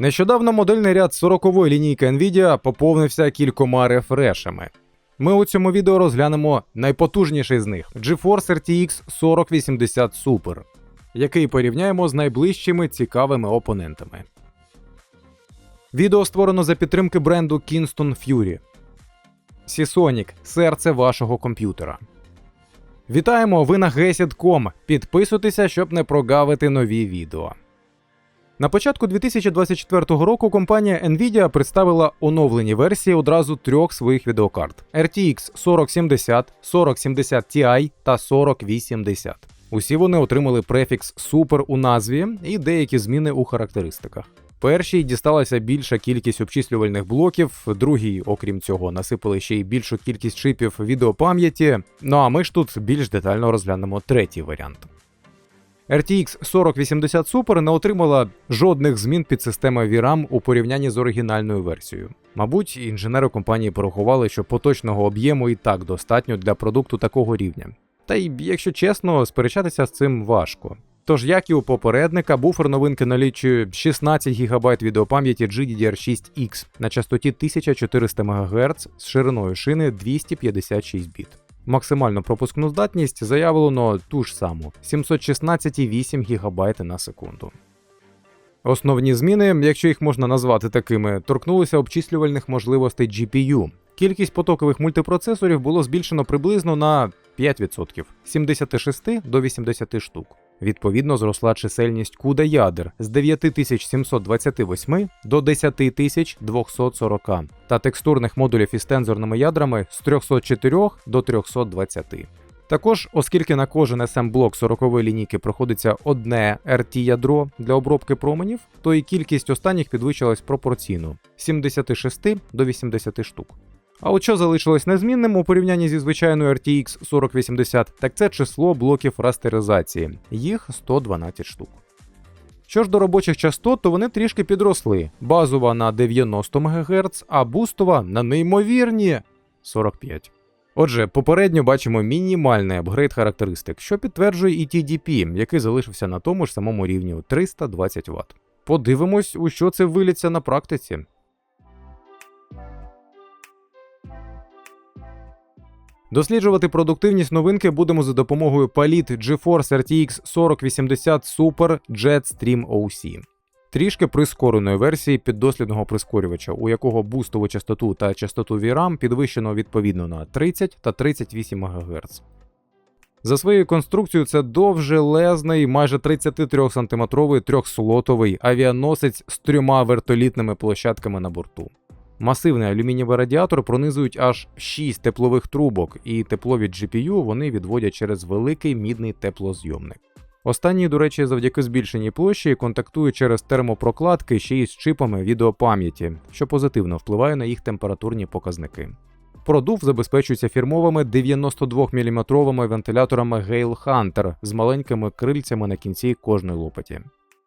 Нещодавно модельний ряд 40-ї лінійки Nvidia поповнився кількома рефрешами. Ми у цьому відео розглянемо найпотужніший з них GeForce RTX 4080 Super, який порівняємо з найближчими цікавими опонентами. Відео створено за підтримки бренду Kingston Fury. Seasonic – серце вашого комп'ютера. Вітаємо! Ви на Gesit.com. Підписуйтеся, щоб не прогавити нові відео. На початку 2024 року компанія Nvidia представила оновлені версії одразу трьох своїх відеокарт: RTX 4070, 4070 Ti та 4080. Усі вони отримали префікс Super у назві і деякі зміни у характеристиках. Першій дісталася більша кількість обчислювальних блоків, другій, окрім цього, насипали ще й більшу кількість чипів відеопам'яті. Ну а ми ж тут більш детально розглянемо третій варіант. RTX 4080 Super не отримала жодних змін під системою VRAM у порівнянні з оригінальною версією. Мабуть, інженери компанії порахували, що поточного об'єму і так достатньо для продукту такого рівня. Та й, якщо чесно, сперечатися з цим важко. Тож, як і у попередника, буфер новинки налічує 16 ГБ відеопам'яті GDDR6X на частоті 1400 МГц з шириною шини 256 біт. Максимальну пропускну здатність заявлено ту ж саму 716,8 ГБ на секунду. Основні зміни, якщо їх можна назвати такими, торкнулися обчислювальних можливостей GPU. Кількість потокових мультипроцесорів було збільшено приблизно на 5% з 76 до 80 штук. Відповідно, зросла чисельність CUDA ядер з 9728 до 10240 та текстурних модулів із тензорними ядрами з 304 до 320. Також, оскільки на кожен SM-блок 40 лінійки проходиться одне RT-ядро для обробки променів, то і кількість останніх підвищилась пропорційно з 76 до 80 штук. А от що залишилось незмінним у порівнянні зі звичайною RTX 4080, так це число блоків растеризації, їх 112 штук. Що ж до робочих частот, то вони трішки підросли. Базова на 90 МГц, а бустова на неймовірні 45. Отже, попередньо бачимо мінімальний апгрейд характеристик, що підтверджує і TDP, який залишився на тому ж самому рівні 320 Вт. Подивимось, у що це виліться на практиці. Досліджувати продуктивність новинки будемо за допомогою паліт GeForce RTX 4080 Super Jetstream OC. Трішки прискореної версії піддослідного прискорювача, у якого бустову частоту та частоту VRAM підвищено відповідно на 30 та 38 МГц. За своєю конструкцією це довжелезний, майже 33 см трьохслотовий авіаносець з трьома вертолітними площадками на борту. Масивний алюмінієвий радіатор пронизують аж 6 теплових трубок, і тепло від GPU вони відводять через великий мідний теплозйомник. Останній, до речі, завдяки збільшеній площі контактує через термопрокладки ще й з чипами відеопам'яті, що позитивно впливає на їх температурні показники. Продув забезпечується фірмовими 92-мм вентиляторами Gale Hunter з маленькими крильцями на кінці кожної лопаті.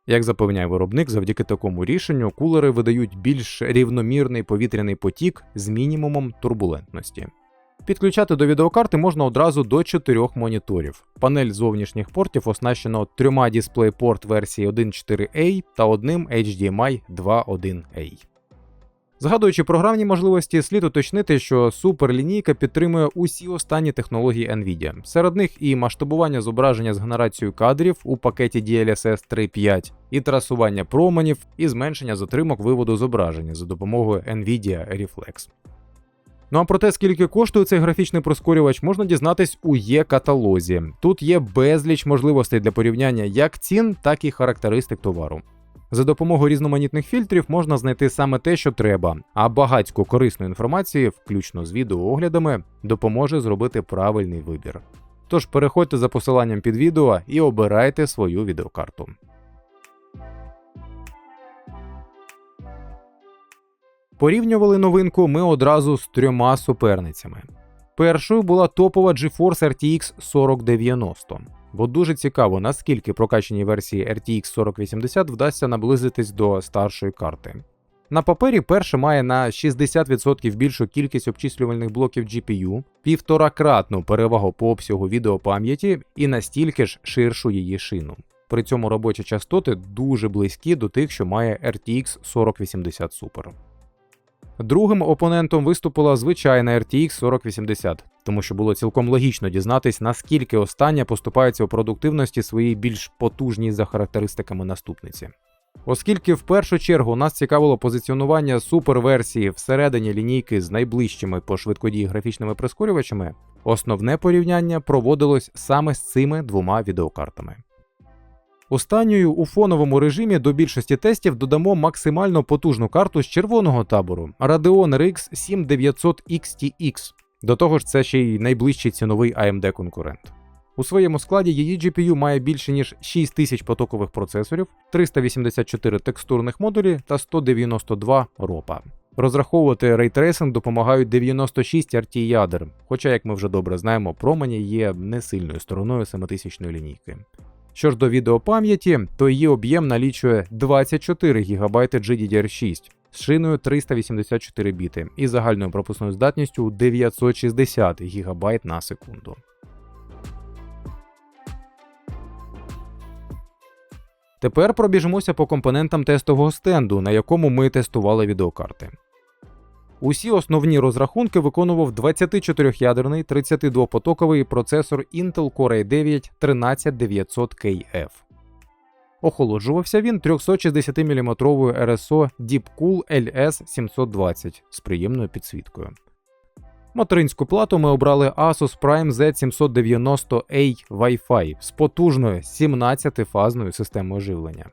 Як запевняє виробник, завдяки такому рішенню кулери видають більш рівномірний повітряний потік з мінімумом турбулентності. Підключати до відеокарти можна одразу до чотирьох моніторів. Панель зовнішніх портів оснащено трьома DisplayPort версії 1.4a та одним HDMI 2.1a. Згадуючи програмні можливості, слід уточнити, що суперлінійка підтримує усі останні технології Nvidia. Серед них і масштабування зображення з генерацією кадрів у пакеті DLSS 3.5, і трасування променів, і зменшення затримок виводу зображення за допомогою Nvidia Reflex. Ну а про те, скільки коштує цей графічний прискорювач, можна дізнатись у є-каталозі. Тут є безліч можливостей для порівняння як цін, так і характеристик товару. За допомогою різноманітних фільтрів можна знайти саме те, що треба, а багатько корисної інформації, включно з відеооглядами, допоможе зробити правильний вибір. Тож переходьте за посиланням під відео і обирайте свою відеокарту. Порівнювали новинку ми одразу з трьома суперницями. Першою була топова GeForce RTX 4090, бо дуже цікаво, наскільки прокачаній версії RTX 4080 вдасться наблизитись до старшої карти. На папері перша має на 60% більшу кількість обчислювальних блоків GPU, півторакратну перевагу по обсягу відеопам'яті і настільки ж ширшу її шину. При цьому робочі частоти дуже близькі до тих, що має RTX 4080 Super. Другим опонентом виступила звичайна RTX 4080, тому що було цілком логічно дізнатись, наскільки остання поступається у продуктивності своїй більш потужній за характеристиками наступниці. Оскільки в першу чергу нас цікавило позиціонування суперверсії всередині лінійки з найближчими по швидкодії графічними прискорювачами, основне порівняння проводилось саме з цими двома відеокартами. Останньою у фоновому режимі до більшості тестів додамо максимально потужну карту з червоного табору Radeon RX 7900 XTX. До того ж, це ще й найближчий ціновий AMD конкурент. У своєму складі її GPU має більше ніж 6000 потокових процесорів, 384 текстурних модулі та 192 ропа. Розраховувати рейтрейсинг допомагають 96 RT ядер, хоча, як ми вже добре знаємо, промені є не сильною стороною 7000 лінійки. Що ж до відеопам'яті, то її об'єм налічує 24 ГБ GDDR6 з шиною 384 біти і загальною пропускною здатністю 960 ГБ на секунду. Тепер пробіжимося по компонентам тестового стенду, на якому ми тестували відеокарти. Усі основні розрахунки виконував 24-ядерний 32-потоковий процесор Intel Core i9 13900KF. Охолоджувався він 360-мм RSO Deepcool LS720 з приємною підсвіткою. Материнську плату ми обрали Asus Prime Z790A Wi-Fi з потужною 17-фазною системою живлення.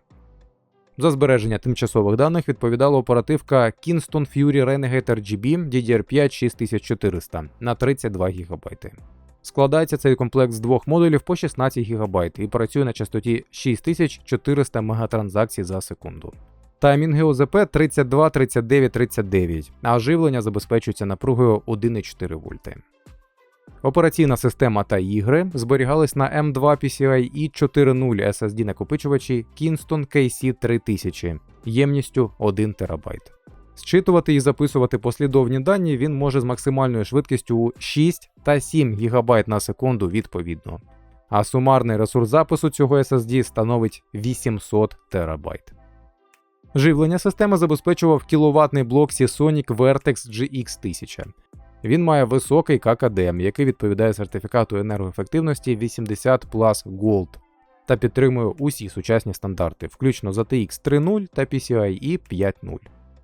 За збереження тимчасових даних відповідала оперативка Kingston Fury Renegade RGB DDR5 6400 на 32 ГБ. Складається цей комплект з двох модулів по 16 ГБ і працює на частоті 6400 мегатранзакцій за секунду. Таймінги ОЗП 32, 39, 39, а живлення забезпечується напругою 1,4 вольти. Операційна система та ігри зберігались на M2 PCIe 4.0 SSD накопичувачі Kingston KC3000 ємністю 1 ТБ. Зчитувати і записувати послідовні дані він може з максимальною швидкістю у 6 та 7 ГБ на секунду відповідно. А сумарний ресурс запису цього SSD становить 800 ТБ. Живлення системи забезпечував кіловатний блок Seasonic Vertex GX 1000. Він має високий ККД, який відповідає сертифікату енергоефективності 80 Plus Gold та підтримує усі сучасні стандарти, включно з ATX 3.0 та PCIe 5.0.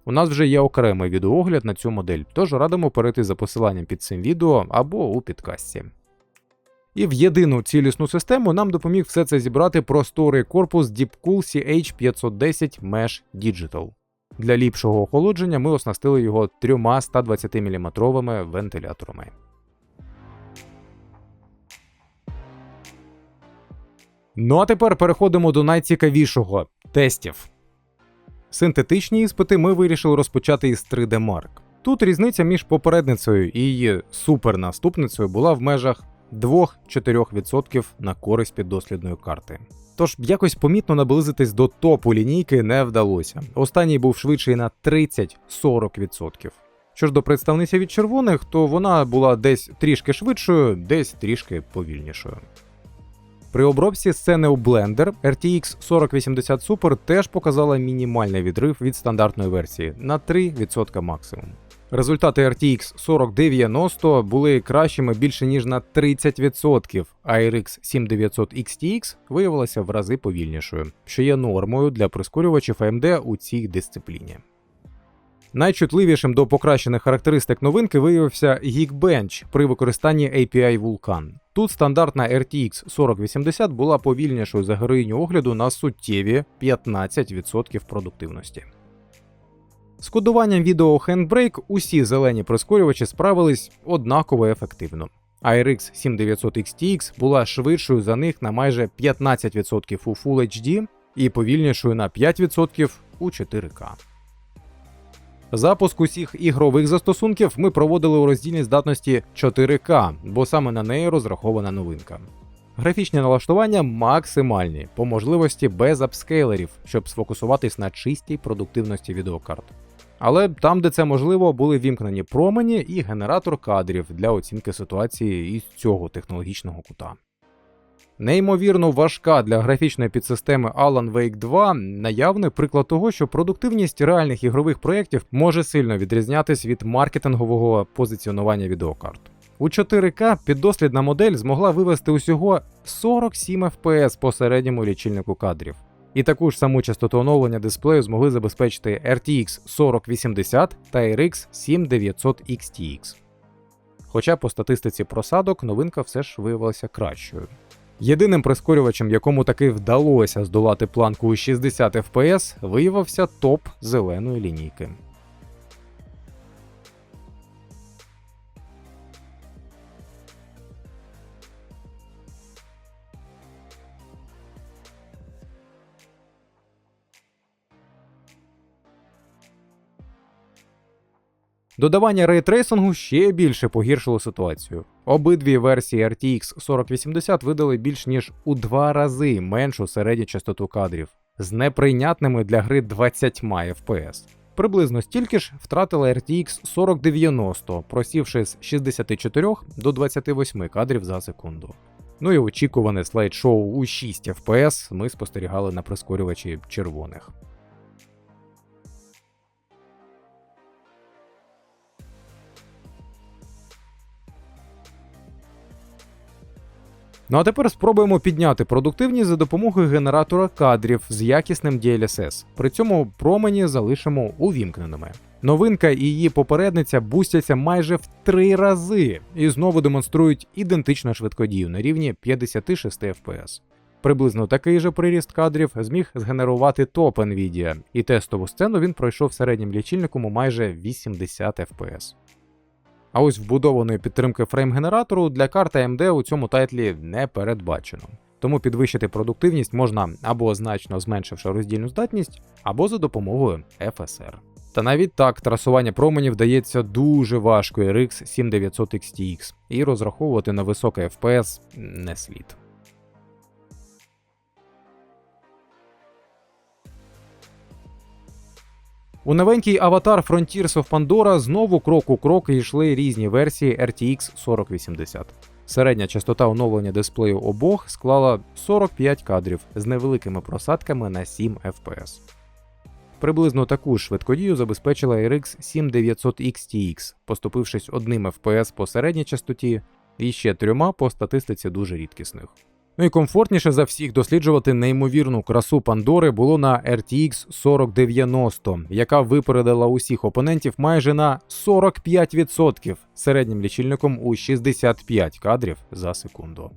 У нас вже є окремий відеоогляд на цю модель, тож радимо перейти за посиланням під цим відео або у підкасті. І в єдину цілісну систему нам допоміг все це зібрати просторий корпус Deepcool CH510 Mesh Digital. Для ліпшого охолодження ми оснастили його трьома 120 мм вентиляторами. Ну а тепер переходимо до найцікавішого тестів. Синтетичні іспити ми вирішили розпочати із 3D Mark. Тут різниця між попередницею і її супернаступницею була в межах 2-4% на користь піддослідної карти. Тож якось помітно наблизитись до топу лінійки не вдалося. Останній був швидший на 30-40%. Що ж до представниці від червоних, то вона була десь трішки швидшою, десь трішки повільнішою. При обробці сцени у Blender RTX 4080 Super теж показала мінімальний відрив від стандартної версії на 3% максимум. Результати RTX 4090 були кращими більше ніж на 30%, а RX 7900 XTX виявилася в рази повільнішою, що є нормою для прискорювачів AMD у цій дисципліні. Найчутливішим до покращених характеристик новинки виявився Geekbench при використанні API Vulkan. Тут стандартна RTX 4080 була повільнішою за героїню огляду на суттєві 15% продуктивності. З кодуванням відео Handbrake усі зелені прискорювачі справились однаково ефективно. RX 7900 XTX була швидшою за них на майже 15% у Full HD і повільнішою на 5% у 4К. Запуск усіх ігрових застосунків ми проводили у роздільній здатності 4К, бо саме на неї розрахована новинка. Графічні налаштування максимальні, по можливості без апскейлерів, щоб сфокусуватись на чистій продуктивності відеокарт. Але там, де це можливо, були вімкнені промені і генератор кадрів для оцінки ситуації із цього технологічного кута. Неймовірно важка для графічної підсистеми Alan Wake 2 наявний приклад того, що продуктивність реальних ігрових проєктів може сильно відрізнятись від маркетингового позиціонування відеокарт. У 4К піддослідна модель змогла вивести усього 47 FPS по середньому лічильнику кадрів. І таку ж саму частоту оновлення дисплею змогли забезпечити RTX 4080 та RX 7900 XTX. Хоча по статистиці просадок новинка все ж виявилася кращою. Єдиним прискорювачем, якому таки вдалося здолати планку у 60 FPS, виявився топ зеленої лінійки. Додавання рейтрейсингу ще більше погіршило ситуацію. Обидві версії RTX 4080 видали більш ніж у два рази меншу середню частоту кадрів з неприйнятними для гри 20 FPS. Приблизно стільки ж втратила RTX 4090, просівши з 64 до 28 кадрів за секунду. Ну і очікуване слайд-шоу у 6 FPS ми спостерігали на прискорювачі червоних. Ну а тепер спробуємо підняти продуктивність за допомогою генератора кадрів з якісним DLSS. При цьому промені залишимо увімкненими. Новинка і її попередниця бустяться майже в три рази і знову демонструють ідентичну швидкодію на рівні 56 FPS. Приблизно такий же приріст кадрів зміг згенерувати топ Nvidia, і тестову сцену він пройшов середнім лічильником у майже 80 FPS. А ось вбудованої підтримки фрейм-генератору для карти AMD у цьому тайтлі не передбачено. Тому підвищити продуктивність можна або значно зменшивши роздільну здатність, або за допомогою FSR. Та навіть так трасування променів вдається дуже важко RX 7900 XTX, і розраховувати на високий FPS не слід. У новенький аватар Frontiers of Pandora знову крок у крок йшли різні версії RTX 4080. Середня частота оновлення дисплею обох склала 45 кадрів з невеликими просадками на 7 FPS. Приблизно таку ж швидкодію забезпечила RX 7900 XTX, поступившись одним FPS по середній частоті і ще трьома по статистиці дуже рідкісних. Ну і комфортніше за всіх досліджувати неймовірну красу Пандори було на RTX 4090, яка випередила усіх опонентів майже на 45% середнім лічильником у 65 кадрів за секунду.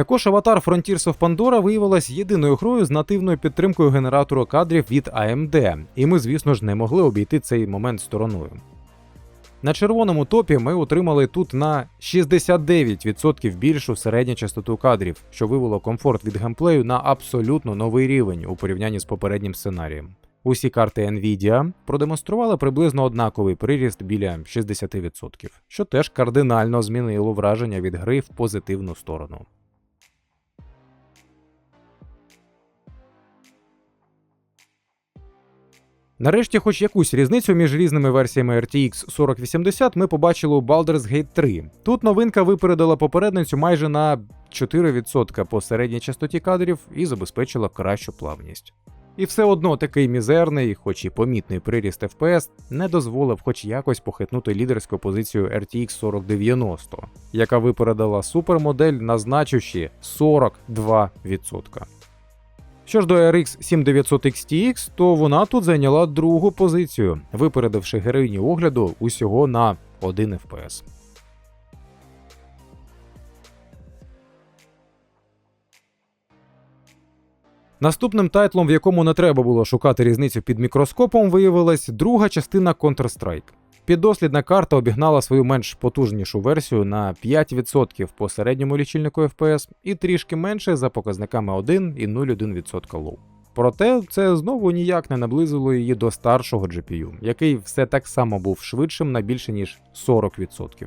Також аватар Frontiers of Pandora виявилась єдиною грою з нативною підтримкою генератору кадрів від AMD, і ми, звісно ж, не могли обійти цей момент стороною. На червоному топі ми отримали тут на 69% більшу середню частоту кадрів, що вивело комфорт від геймплею на абсолютно новий рівень у порівнянні з попереднім сценарієм. Усі карти Nvidia продемонстрували приблизно однаковий приріст біля 60%, що теж кардинально змінило враження від гри в позитивну сторону. Нарешті, хоч якусь різницю між різними версіями RTX 4080 ми побачили у Baldur's Gate 3. Тут новинка випередила попередницю майже на 4% по середній частоті кадрів і забезпечила кращу плавність. І все одно такий мізерний, хоч і помітний приріст FPS, не дозволив хоч якось похитнути лідерську позицію RTX 4090, яка випередила супермодель на значущі 42%. Що ж до RX 7900 XTX, то вона тут зайняла другу позицію, випередивши героїні огляду усього на 1 FPS. Наступним тайтлом, в якому не треба було шукати різницю під мікроскопом, виявилась друга частина Counter-Strike. Піддослідна карта обігнала свою менш потужнішу версію на 5% по середньому лічильнику FPS і трішки менше за показниками 1 і 0,1% лоу. Проте це знову ніяк не наблизило її до старшого GPU, який все так само був швидшим на більше ніж 40%.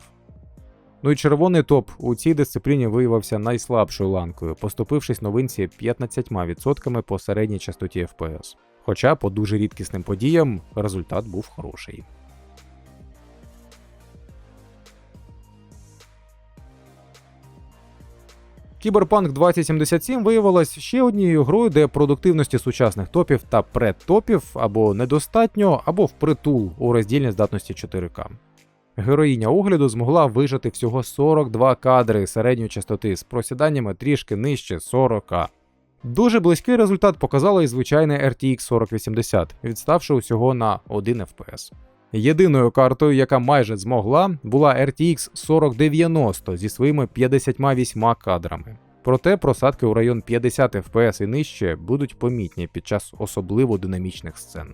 Ну і червоний топ у цій дисципліні виявився найслабшою ланкою, поступившись новинці 15% по середній частоті FPS. Хоча по дуже рідкісним подіям результат був хороший. Кіберпанк 2077 виявилась ще однією грою, де продуктивності сучасних топів та предтопів або недостатньо, або впритул у роздільній здатності 4К. Героїня огляду змогла вижити всього 42 кадри середньої частоти з просіданнями трішки нижче 40. Дуже близький результат показала і звичайний RTX 4080, відставши усього на 1 FPS. Єдиною картою, яка майже змогла, була RTX 4090 зі своїми 58 кадрами. Проте просадки у район 50 FPS і нижче будуть помітні під час особливо динамічних сцен.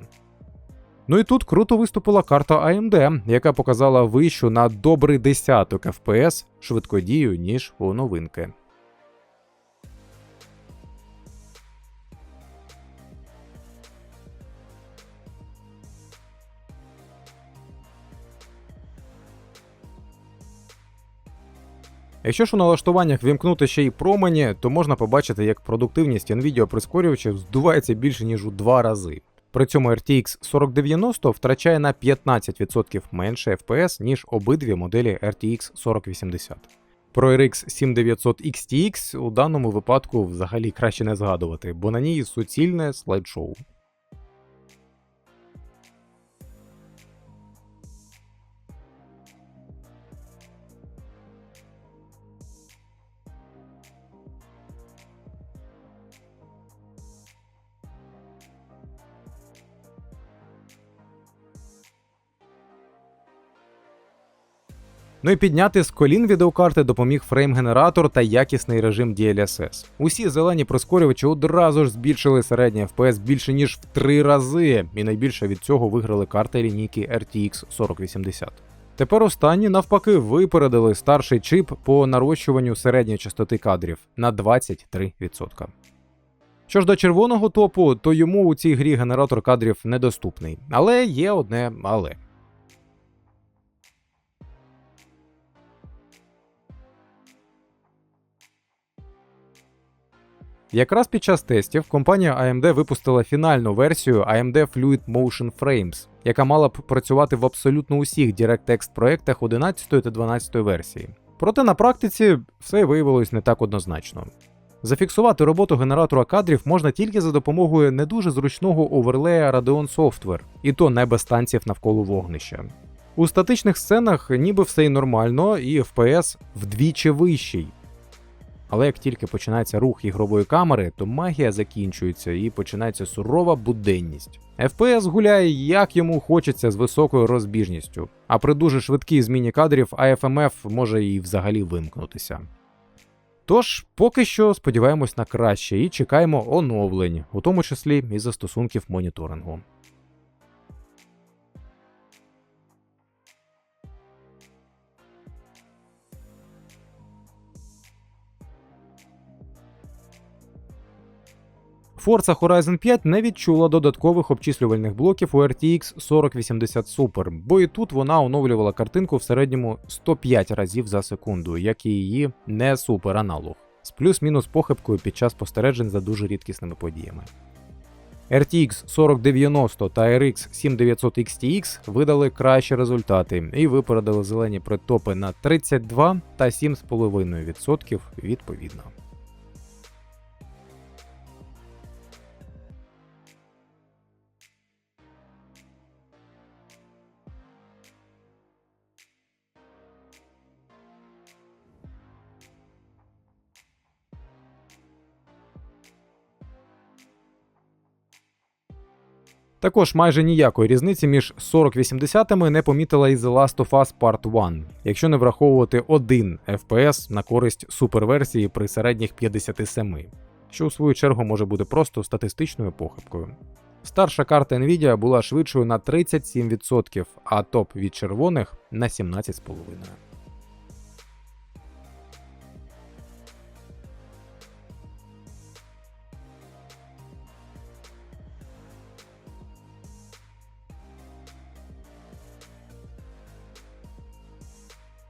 Ну і тут круто виступила карта AMD, яка показала вищу на добрий десяток FPS швидкодію, ніж у новинки. Якщо ж у налаштуваннях вімкнути ще й промені, то можна побачити, як продуктивність NVIDIA прискорювачів здувається більше ніж у два рази. При цьому RTX 4090 втрачає на 15% менше FPS, ніж обидві моделі RTX 4080. Про RX 7900 XTX у даному випадку взагалі краще не згадувати, бо на ній суцільне слайд-шоу. Ну і підняти з колін відеокарти допоміг фрейм-генератор та якісний режим DLSS. Усі зелені прискорювачі одразу ж збільшили середній FPS більше ніж в три рази, і найбільше від цього виграли карти лінійки RTX 4080. Тепер останні навпаки випередили старший чип по нарощуванню середньої частоти кадрів на 23%. Що ж до червоного топу, то йому у цій грі генератор кадрів недоступний. Але є одне але. Якраз під час тестів компанія AMD випустила фінальну версію AMD Fluid Motion Frames, яка мала б працювати в абсолютно усіх DirectX проектах 11 та 12 версії. Проте на практиці все виявилось не так однозначно. Зафіксувати роботу генератора кадрів можна тільки за допомогою не дуже зручного оверлея Radeon Software, і то не без станців навколо вогнища. У статичних сценах ніби все й нормально, і FPS вдвічі вищий. Але як тільки починається рух ігрової камери, то магія закінчується і починається сурова буденність. FPS гуляє як йому хочеться з високою розбіжністю, а при дуже швидкій зміні кадрів AFMF може і взагалі вимкнутися. Тож, поки що сподіваємось на краще і чекаємо оновлень, у тому числі і застосунків моніторингу. Forza Horizon 5 не відчула додаткових обчислювальних блоків у RTX 4080 Super, бо і тут вона оновлювала картинку в середньому 105 разів за секунду, як і її не супер аналог, з плюс-мінус похибкою під час спостережень за дуже рідкісними подіями. RTX 4090 та RX 7900 XTX видали кращі результати і випередили зелені предтопи на 32 та 7,5% відповідно. Також майже ніякої різниці між 4080 не помітила і The Last of Us Part 1, якщо не враховувати один FPS на користь суперверсії при середніх 57, що у свою чергу може бути просто статистичною похибкою. Старша карта Nvidia була швидшою на 37%, а топ від червоних на 17,5%.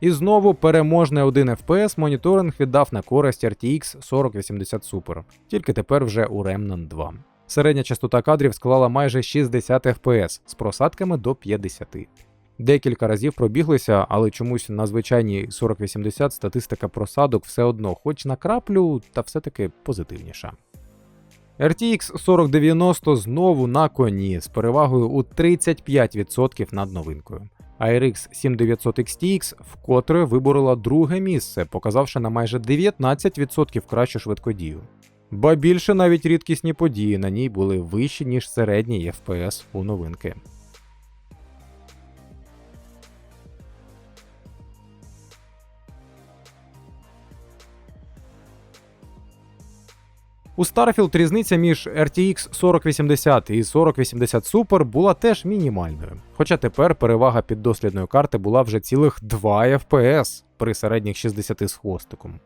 І знову переможний 1 FPS моніторинг віддав на користь RTX 4080 Super, тільки тепер вже у Remnant 2. Середня частота кадрів склала майже 60 FPS з просадками до 50. Декілька разів пробіглися, але чомусь на звичайній 4080 статистика просадок все одно, хоч на краплю, та все-таки позитивніша. RTX 4090 знову на коні з перевагою у 35% над новинкою. RX 7900 XTX вкотре виборола друге місце, показавши на майже 19% кращу швидкодію. Ба більше навіть рідкісні події на ній були вищі, ніж середній FPS у новинки. У Starfield різниця між RTX 4080 і 4080 Super була теж мінімальною. Хоча тепер перевага піддослідної карти була вже цілих 2 FPS при середніх 60 з хвостиком.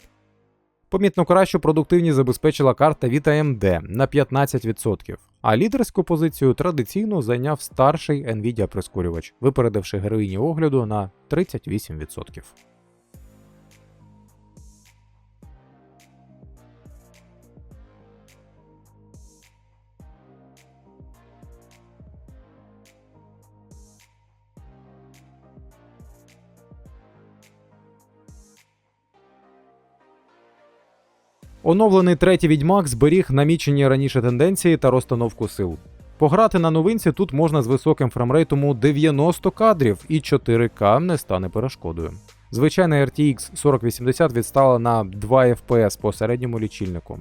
Помітно кращу продуктивність забезпечила карта від AMD на 15%, а лідерську позицію традиційно зайняв старший Nvidia прискорювач, випередивши героїні огляду на 38%. Оновлений третій відьмак зберіг намічені раніше тенденції та розстановку сил. Пограти на новинці тут можна з високим фреймрейтом у 90 кадрів і 4К не стане перешкодою. Звичайна RTX 4080 відстала на 2 FPS по середньому лічильнику.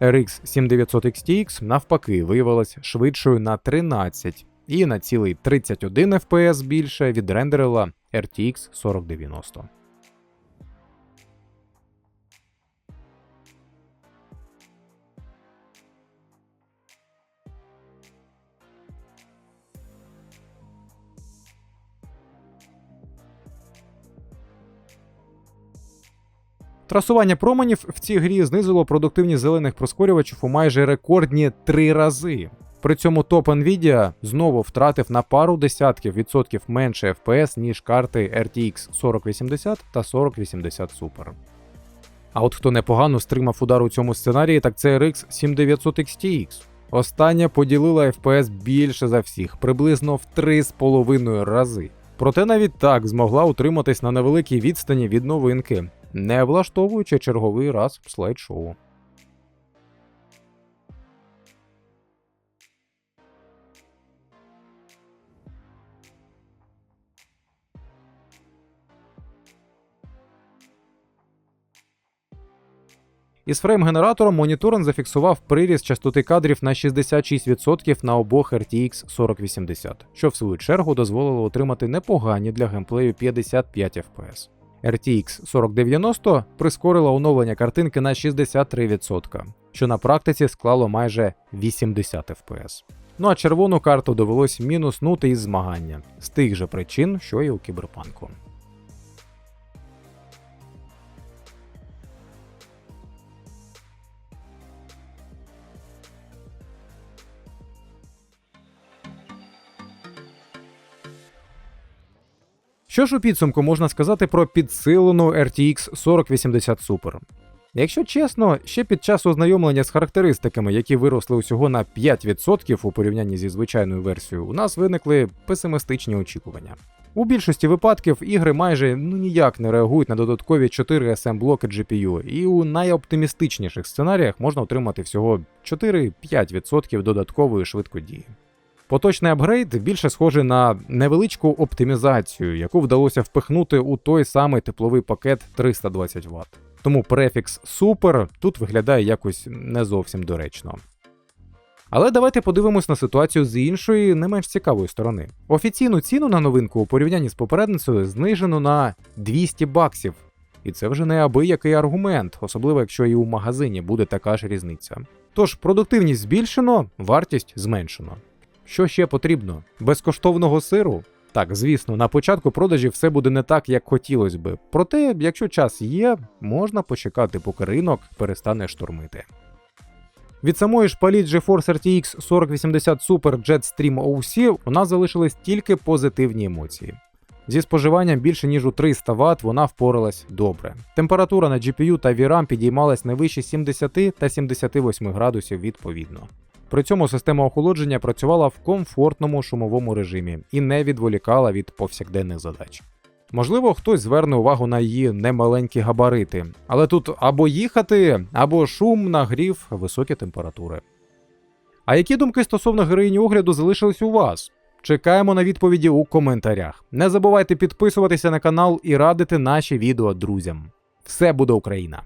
RX 7900 XTX навпаки виявилась швидшою на 13 і на цілий 31 FPS більше відрендерила RTX 4090. Трасування променів в цій грі знизило продуктивність зелених прискорювачів у майже рекордні три рази. При цьому топ Nvidia знову втратив на пару десятків відсотків менше FPS, ніж карти RTX 4080 та 4080 Super. А от хто непогано стримав удар у цьому сценарії, так це RX 7900 XTX. Остання поділила FPS більше за всіх, приблизно в 3,5 рази. Проте навіть так змогла утриматись на невеликій відстані від новинки, не влаштовуючи черговий раз слайд-шоу. Із фрейм-генератором моніторинг зафіксував приріст частоти кадрів на 66% на обох RTX 4080, що в свою чергу дозволило отримати непогані для геймплею 55 FPS. RTX 4090 прискорила оновлення картинки на 63%, що на практиці склало майже 80 FPS. Ну а червону карту довелось мінуснути із змагання з тих же причин, що і у кіберпанку. Що ж у підсумку можна сказати про підсилену RTX 4080 Super? Якщо чесно, ще під час ознайомлення з характеристиками, які виросли усього на 5% у порівнянні зі звичайною версією, у нас виникли песимістичні очікування. У більшості випадків ігри майже ну ніяк не реагують на додаткові 4 SM блоки GPU, і у найоптимістичніших сценаріях можна отримати всього 4-5% додаткової швидкодії. Поточний апгрейд більше схожий на невеличку оптимізацію, яку вдалося впихнути у той самий тепловий пакет 320 Вт. Тому префікс Super тут виглядає якось не зовсім доречно. Але давайте подивимось на ситуацію з іншої, не менш цікавої сторони. Офіційну ціну на новинку у порівнянні з попередницею знижено на 200 баксів. І це вже не абиякий аргумент, особливо якщо і у магазині буде така ж різниця. Тож продуктивність збільшено, вартість зменшено. Що ще потрібно? Безкоштовного сиру? Так, звісно, на початку продажів все буде не так, як хотілося би. Проте, якщо час є, можна почекати, поки ринок перестане штурмити. Від самої ж паліт GeForce RTX 4080 Super Jetstream OC у нас залишились тільки позитивні емоції. Зі споживанням більше ніж у 300 Вт вона впоралась добре. Температура на GPU та VRAM підіймалась не вище 70 та 78 градусів відповідно. При цьому система охолодження працювала в комфортному шумовому режимі і не відволікала від повсякденних задач. Можливо, хтось зверне увагу на її немаленькі габарити, але тут або їхати, або шум, нагрів, високі температури. А які думки стосовно героїні огляду залишились у вас? Чекаємо на відповіді у коментарях. Не забувайте підписуватися на канал і радити наші відео друзям. Все буде Україна!